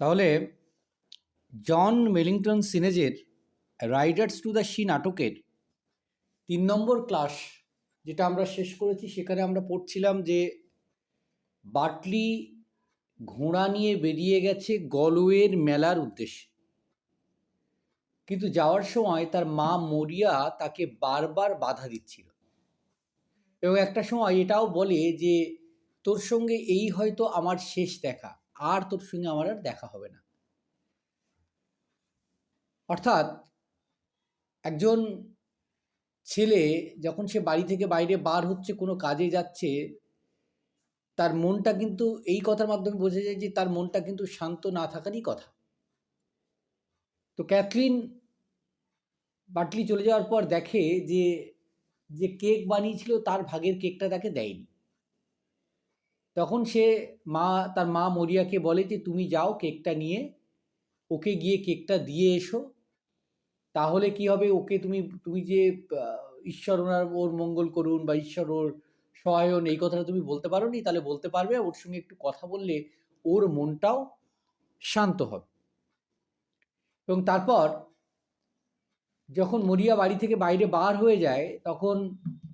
তাহলে John Millington সিনেজের riders to the sea নাটকের তিন নম্বর ক্লাস যেটা আমরা শেষ করেছি, সেখানে আমরা পড়ছিলাম যে বাটলি ঘোড়া নিয়ে বেরিয়ে গেছে গলওয়ের মেলার উদ্দেশ্যে। কিন্তু যাওয়ার সময় তার মা মরিয়া তাকে বারবার বাধা দিচ্ছিল। এবং একটা সময় এটাও বলে যে, তোর সঙ্গে এই হয়তো আমার শেষ দেখা। আর তোর সঙ্গে আমার আর দেখা হবে না। অর্থাৎ একজন ছেলে যখন সে বাড়ি থেকে বাইরে বার হচ্ছে, কোনো কাজে যাচ্ছে, তার মনটা কিন্তু এই কথার মাধ্যমে বোঝা যায় যে তার মনটা কিন্তু শান্ত না থাকারই কথা। তো ক্যাথলিন বাটলি চলে যাওয়ার পর দেখে যে যে কেক বানিয়েছিল, তার ভাগের কেকটা তাকে দেয়নি। তখন সে মা, তার মা মরিয়াকে বলে যে, তুমি যাও কেকটা নিয়ে, ওকে গিয়ে কেকটা দিয়ে এসো। তাহলে কি হবে? ওকে তুমি তুমি যে ঈশ্বর ওনার ওর মঙ্গল করুন বা ঈশ্বর ওর সহায়ন, এই কথাটা তুমি বলতে পারো নি তাহলে বলতে পারবে। ওর সঙ্গে একটু কথা বললে ওর মনটাও শান্ত হবে। এবং তারপর যখন মরিয়া বাড়ি থেকে বাইরে বার হয়ে যায়, তখন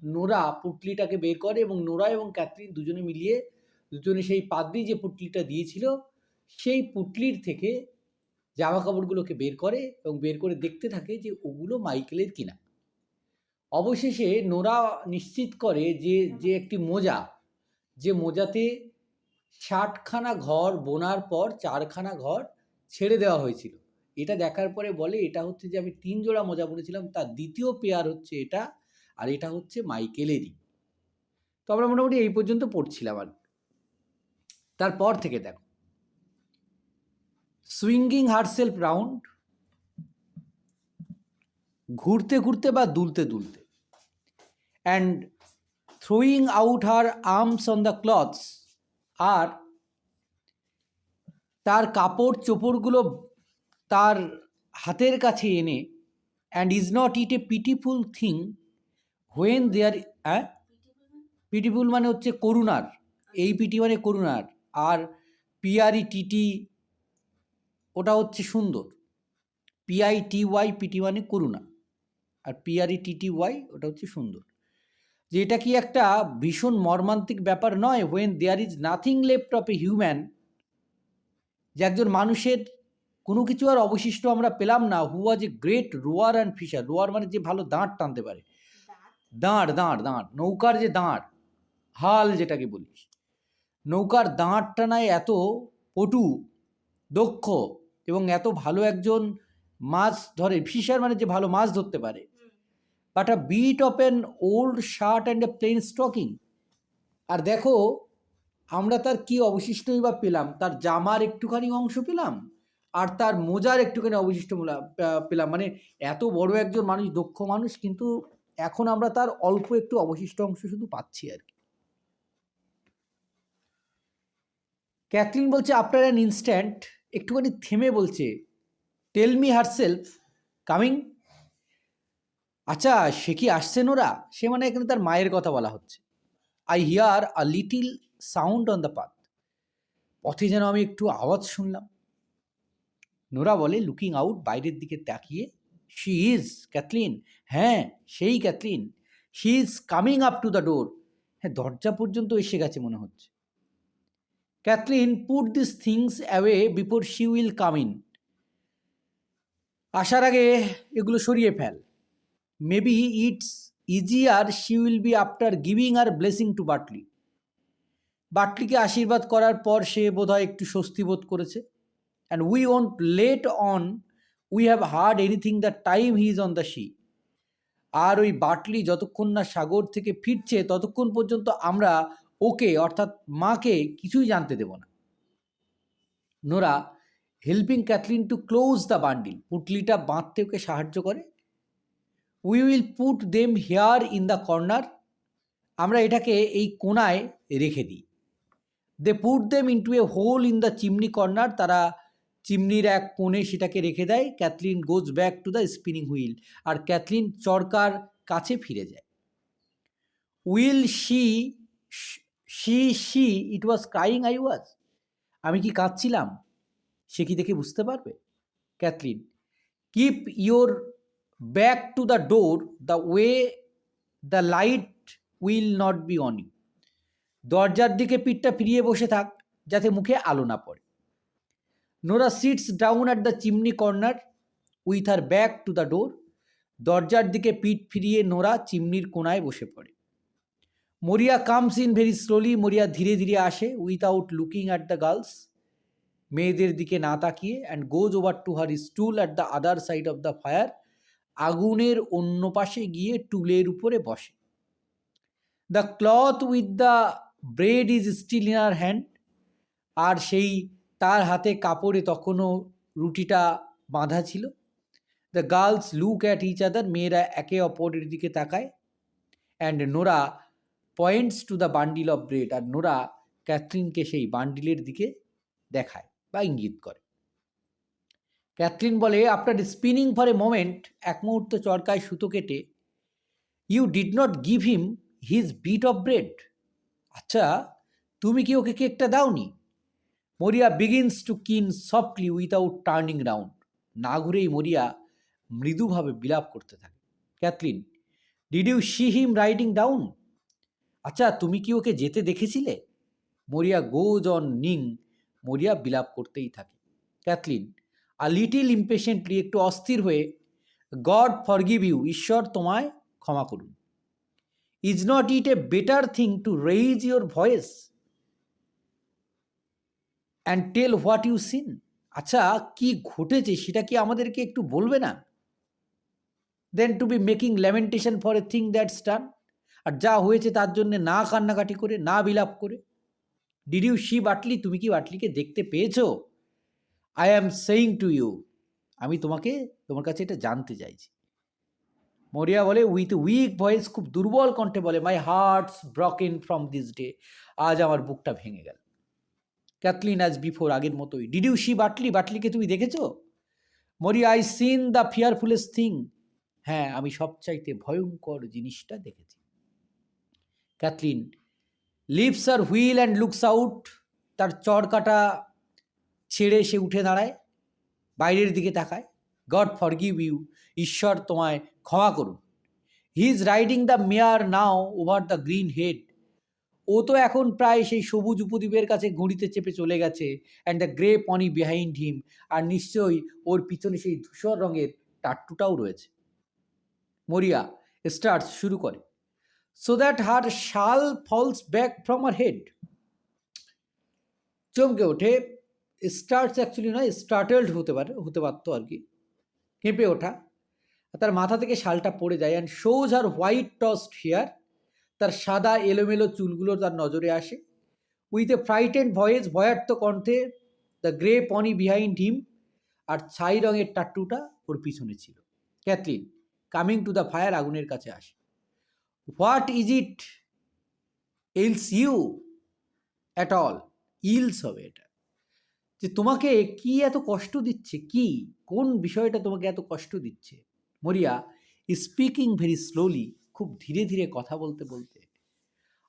নোরা পুটলিটাকে বের করে এবং নোরা এবং ক্যাথরিন দুজনে মিলিয়ে দুজনে সেই পাদ্রি যে পুটলিটা দিয়েছিল, সেই পুটলির থেকে জামা কাপড়গুলোকে বের করে এবং বের করে দেখতে থাকে যে ওগুলো মাইকেলের কিনা। অবশেষে নোরা নিশ্চিত করে যে যে একটি মোজা, যে মোজাতে ষাটখানা ঘর বোনার পর চারখানা ঘর ছেড়ে দেওয়া হয়েছিল। এটা দেখার পরে বলে, এটা হচ্ছে যে আমি তিন জোড়া মোজা বলেছিলাম তার দ্বিতীয় পেয়ার হচ্ছে এটা, আর এটা হচ্ছে মাইকেলেরই। তো আমরা মোটামুটি এই পর্যন্ত পড়ছিলাম আর তারপর থেকে দেখো। সুইঙ্গিং হারসেলফ রাউন্ড ঘুরতে ঘুরতে বা দুলতে দুলতে। And throwing out her arms on the clothes আর তার কাপড় চোপড়গুলো তার হাতের কাছে এনে and is not it a pitiful thing when there হ্যাঁ? পিটিফুল মানে হচ্ছে করুণার। এই পিটি মানে করুণার। আর পিআরই টিটি ওটা হচ্ছে সুন্দর। পিআই টি ওয়াই পিটি মানে করুণা। আর P R E T T Y ওটা হচ্ছে সুন্দর। যে এটা কি একটা ভীষণ মর্মান্তিক ব্যাপার নয়? When there is nothing left of a human যে একজন মানুষের কোনো কিছু আর অবশিষ্ট আমরা পেলাম না who was a great rower and fisher rower মানে যে ভালো দাঁড় টানতে পারে। দাঁড় দাঁড় দাঁড় নৌকার যে দাঁড় হাল যেটাকে বলিস নৌকার দাঁড় টানায় এত পটু, দক্ষ এবং এত ভালো একজন মাছ ধরে ফিশার মানে যে ভালো মাছ ধরতে পারে। But a bit of an old shirt and a plain stocking আর দেখো, আমরা তার কি অবশিষ্টই বা পেলাম? তার জামার একটুখানি অংশ পেলাম, আর তার মোজার একটুখানি অবশিষ্ট পেলাম। মানে এত বড় একজন মানুষ, দক্ষ মানুষ, কিন্তু এখন আমরা তার অল্প একটু অবশিষ্ট অংশ শুধু পাচ্ছি আর কি। ক্যাথলিন বলছে আফটার অ্যান ইনস্ট্যান্ট একটুখানি থেমে বলছে tell me herself coming আচ্ছা সে কি আসছেন ওরা? সে মানে এখানে তার মায়ের কথা বলা হচ্ছে। I hear a little sound on the path পথে যেন আমি একটু আওয়াজ শুনলাম। নোরা বলে লুকিং আউট বাইরের দিকে তাকিয়ে শি ইজ ক্যাথলিন হ্যাঁ সেই Kathleen she is coming up to the door হ্যাঁ দরজা পর্যন্ত এসে গেছে মনে হচ্ছে। Kathleen put this things away before she will come in আসার আগে এগুলো সরিয়ে fail. Maybe it's easier she will be after giving her blessing to Bartley বাটলিকে আশীর্বাদ করার পর সে বোধহয় একটু স্বস্তি বোধ করেছে। And we won't let on we have heard anything the time he is on the sea আর ওই বাটলি যতক্ষণ না সাগর থেকে ফিরছে, ততক্ষণ পর্যন্ত আমরা ওকে, অর্থাৎ মাকে কিছুই জানতে দেব না। Nora helping Kathleen to close the bundle পুটলিটা বাঁধতে ওকে সাহায্য করে। We will put them here in the corner আমরা এটাকে এই কোনায় রেখে দিই। They put them into a hole in the chimney corner তারা চিমনির এক কোণে সেটাকে রেখে দেয়। Kathleen goes back to the spinning wheel R Kathleen চরকার কাছে ফিরে যায়। Will she she she it was crying I was আমি কি কাঁদছিলাম? সে কি দেখে বুঝতে পারবে? Kathleen keep your back to the door the way the light will not be on you দরজার দিকে পিঠটা ফিরিয়ে বসে থাক, যাতে মুখে আলো না পড়ে। Nora sits down at the chimney corner with her back to the door দরজার দিকে পিঠ ফিরিয়ে নোরা চিমনির কোনায় বসে পড়ে। মরিয়া কামস ইন ভেরি স্লোলি মরিয়া ধীরে ধীরে আসে without looking at the girls মেয়েদের দিকে না তাকিয়ে and goes over to her stool at the other side of the fire আগুনের অন্য পাশে গিয়ে টুলের উপরে বসে। The cloth with the bread is still in her hand আর সেই তার হাতে কাপড়ে তখনও রুটিটা বাঁধা ছিল। The girls look at each other মেয়েরা একে অপরের দিকে তাকায়। And Nora points to the bundle of bread R Nora ক্যাথরিনকে সেই বান্ডিলের দিকে দেখায় বা ইঙ্গিত করে। ক্যাথরিন বলে after spinning for a moment এক মুহূর্ত চরকায় সুতো কেটে you did not give him his bit of bread আচ্ছা তুমি কি ওকে কেকটা দাওনি? Maurya begins to keen softly without turning round না ঘুরেই মরিয়া মৃদুভাবে বিলাপ করতে থাকে। Kathleen did you see him riding down আচ্ছা তুমি কি ওকে যেতে দেখেছিলে? মরিয়া গোজ অন নিং, মরিয়া বিলাপ করতেই থাকে। ক্যাথলিন আর লিটিল ইম্পেশেন্টলি একটু অস্থির হয়ে, গড ফরগিভ ইউ, ঈশ্বর তোমায় ক্ষমা করুন। Is not it a better thing to raise your voice? And tell what you seen? আচ্ছা কি ঘটেছে সেটা কি আমাদেরকে একটু বলবে না? Then to be making lamentation for a thing that's done. আর যা হয়েছে তার জন্য না কান্নাকাটি করে, না বিলাপ করে। ডিড ইউ সি বাটলি তুমি কি বাটলিকে দেখতে পেয়েছ? I am saying to you আমি তোমাকে, তোমার কাছে এটা জানতে চাইছি। মরিয়া বলে উইথ উইক ভয়েস খুব দুর্বল কণ্ঠে বলে my heart's broken from this day আজ আমার বুকটা ভেঙে গেল। ক্যাথলিন অ্যাজ বিফোর আগের মতোই। ডিড ইউ সি বাটলি বাটলিকে তুমি দেখেছ? Maurya I seen the fearfulest thing হ্যাঁ আমি সবচাইতে ভয়ঙ্কর জিনিসটা দেখেছি। Kathleen, leaves her wheel and looks out, তার চড়কাটা ছেড়ে সে উঠে দাঁড়ায়, বাইরের দিকে তাকায়। গড ফর গিভ ইউ, ঈশ্বর তোমায় ক্ষমা করুন। He is riding the mare now over the green head. ও তো এখন প্রায় সেই সবুজ উপদ্বীপের কাছে ঘুড়িতে চেপে চলে গেছে and the grey pony behind him আর নিশ্চয়ই ওর পিছনে সেই ধূসর রঙের টাট্টুটাও রয়েছে। মরিয়া স্টার্টস শুরু করে। So that her shawl falls back from her head চমকে ওঠে। স্টার্টস অ্যাকচুয়ালি নয় স্টার্টেলড হতে পারে, হতে পারতো আর কি। কেঁপে ওঠা। তার মাথা থেকে শালটা পড়ে যায় and shows her white tossed hair তার সাদা এলোমেলো চুলগুলো তার নজরে আসে। উইথ এ ফ্রাইটেন্ড ভয়েস ভয়ার্থ কণ্ঠে the grey pony behind him আর ছাই রঙের টাট্টুটা ওর পিছনে ছিল। Kathleen coming to the fire আগুনের কাছে আসে। What is it? Ails you at all? Ails হবে এটা। যে তোমাকে কি এত কষ্ট দিচ্ছে? কি? কোন বিষয়টা তোমাকে এত কষ্ট দিচ্ছে? মরিয়া স্পিকিং ভেরি স্লোলি খুব ধীরে ধীরে কথা বলতে বলতে।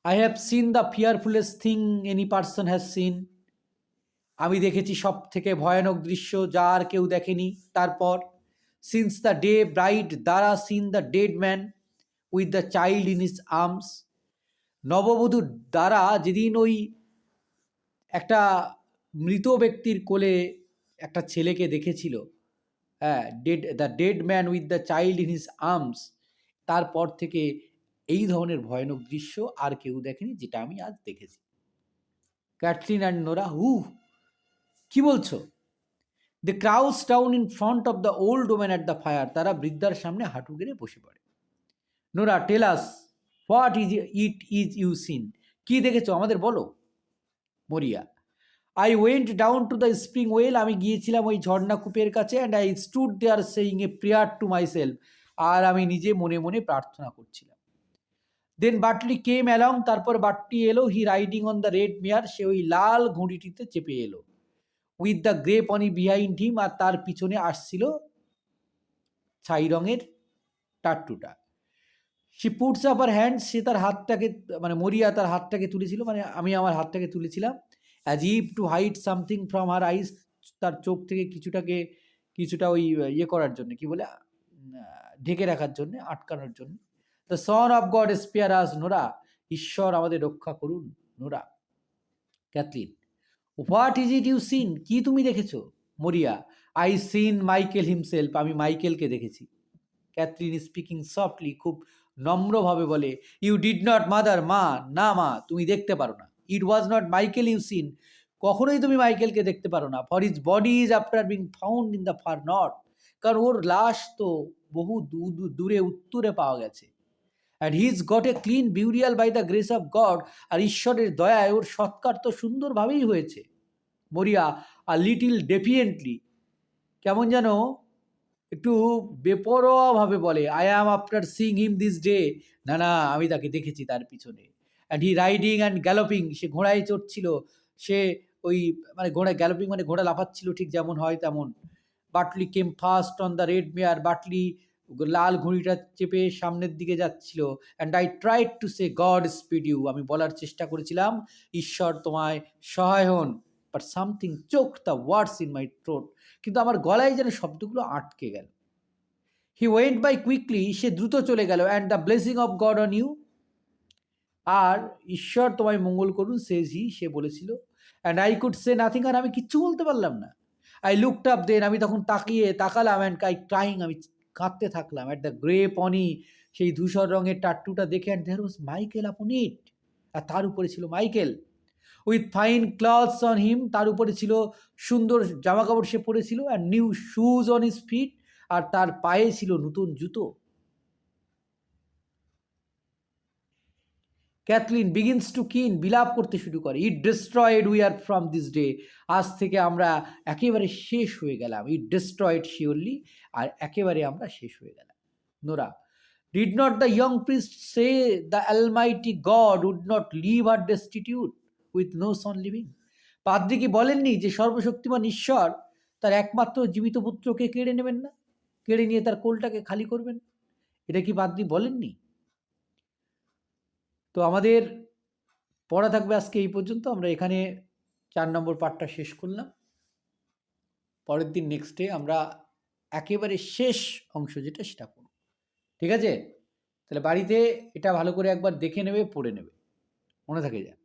I have seen the fearfulest thing any person has seen আমি দেখেছি সব থেকে ভয়ানক দৃশ্য যা আর কেউ দেখেনি। তারপর since the day Bride Dara seen the dead man with the child in his arms নববধূর দ্বারা যেদিন ওই একটা মৃত ব্যক্তির কোলে একটা ছেলেকে দেখেছিল হ্যাঁ dead the dead man with the child in his arms তারপর থেকে এই ধরনের ভয়ানক দৃশ্য আর কেউ দেখেনি যেটা আমি আজ দেখেছি। ক্যাটলিন অ্যান্ড নোরা, হু, কি বলছো? The crouch down in front of the old woman at the fire তারা বৃদ্ধার সামনে হাঁটু গেড়ে বসে পড়ে। Nora tell us what is it is you seen কি দেখেছ? আমাদের বলো। Maurya I went down to the spring well আমি গিয়েছিলাম ওই ঝর্ণা কূপের কাছে and I stood there saying a prayer to myself আর আমি নিজে মনে মনে প্রার্থনা করছিলাম। দেন বাটলি কেম অ্যালং তারপর বাটটি এলো he riding on the red mare সে ওই লাল ঘুড়িটিতে চেপে এলো। With the grey pony behind him আর তার পিছনে আসছিল ছাই রঙের টাট্টুটা। সে পুটস আপ আর হ্যান্ড সে তার হাতটাকে মানে মরিয়া তার হাতটাকে তুলেছিল মানে আমি আমার হাতটাকে তুলেছিলাম as if to hide something from her eyes তার চোখ থেকে কিছুটাকে, কিছুটা ওই ইয়ে করার জন্য, কি বলে, ঢেকে রাখার জন্য, আটকানোর জন্য। The Son of God spare us Nora ঈশ্বর আমাদের রক্ষা করুন Nora Kathleen what is it you seen কি তুমি দেখেছ? Maurya I scene Michael himself আমি মাইকেলকে দেখেছি। ক্যাথরিন স্পিকিং সফটলি খুব নম্রভাবে বলে ইউ ডিড নট মাদার মা, না, মা, তুমি দেখতে পারো না। It was not Michael you seen কখনোই তুমি মাইকেলকে দেখতে পারো না। For his body is after being found in the far north কারণ ওর লাশ তো বহু দূরে, উত্তরে পাওয়া গেছে। And he is got a clean burial by the grace of God আর ঈশ্বরের দয়ায় ওর সৎকার তো সুন্দরভাবেই হয়েছে। মরিয়া আর লিটিল ডেফিয়েন্টলি কেমন যেন একটু বেপরোয়াভাবে বলে I am after seeing him this day না না, আমি তাকে দেখেছি তার পিছনে। And he riding and galloping সে ঘোড়ায় চড়ছিল। সে ওই মানে ঘোড়া গ্যালোপিং মানে ঘোড়া লাফাচ্ছিল, ঠিক যেমন হয় তেমন। Bartley came first on the red mare Bartley লাল ঘুড়িটা চেপে সামনের দিকে যাচ্ছিল। And I tried to say God speed you আমি বলার চেষ্টা করেছিলাম, ঈশ্বর তোমায় সহায় হন। But something choke the words in my throat কিন্তু আমার গলায় যেন শব্দগুলো আটকে গেল। হি ওয়েন্ট বাই কুইকলি সে দ্রুত চলে গেল and the blessing of God on you আর ঈশ্বর তোমায় মঙ্গল করুন সেজ হি সে বলেছিল। And I could say nothing আর আমি কিচ্ছু বলতে পারলাম না। আই লুকড আপ দেন আমি তখন তাকিয়ে তাকালাম অ্যান্ড আই ক্রাইং আমি কাঁদতে থাকলাম। অ্যাট দ্য গ্রে পনি সেই ধূসর রঙের টাট্টুটা দেখে অ্যান্ড দেয়ার ওয়াজ মাইকেল আপন ইট আর তার উপরে ছিল Michael with fine clothes on him, তার উপরে ছিল সুন্দর জামা কাপড় সে পরেছিল and new shoes on his feet আর তার পায়ে ছিল নতুন জুতো। ক্যাথলিন বিগিনস টু কিন বিলাপ করতে শুরু করে it destroyed we are from this day আজ থেকে আমরা একেবারে শেষ হয়ে গেলাম। ইট ডিস্ট্রয়েড শিওরলি আর একেবারে আমরা শেষ হয়ে গেলাম। Nora did not the young priest say the Almighty God would not leave her destitute with no son living পাদ্রি কি বলেননি যে সর্বশক্তিমান ঈশ্বর তার একমাত্র জীবিত পুত্রকে কেড়ে নেবেন না, কেড়ে নিয়ে তার কোলটাকে খালি করবেন এটা কি পাদ্রি বলেননি? তো আমাদের পড়া থাকবে আজকে এই পর্যন্ত, আমরা এখানে চার নম্বর পার্টটা শেষ করলাম। পরের দিন নেক্সট ডে আমরা একেবারে শেষ অংশ যেটা সেটা পড়ব। ঠিক আছে? তাহলে বাড়িতে এটা ভালো করে একবার দেখে নেবে, পড়ে নেবে। মনে থাকে যায়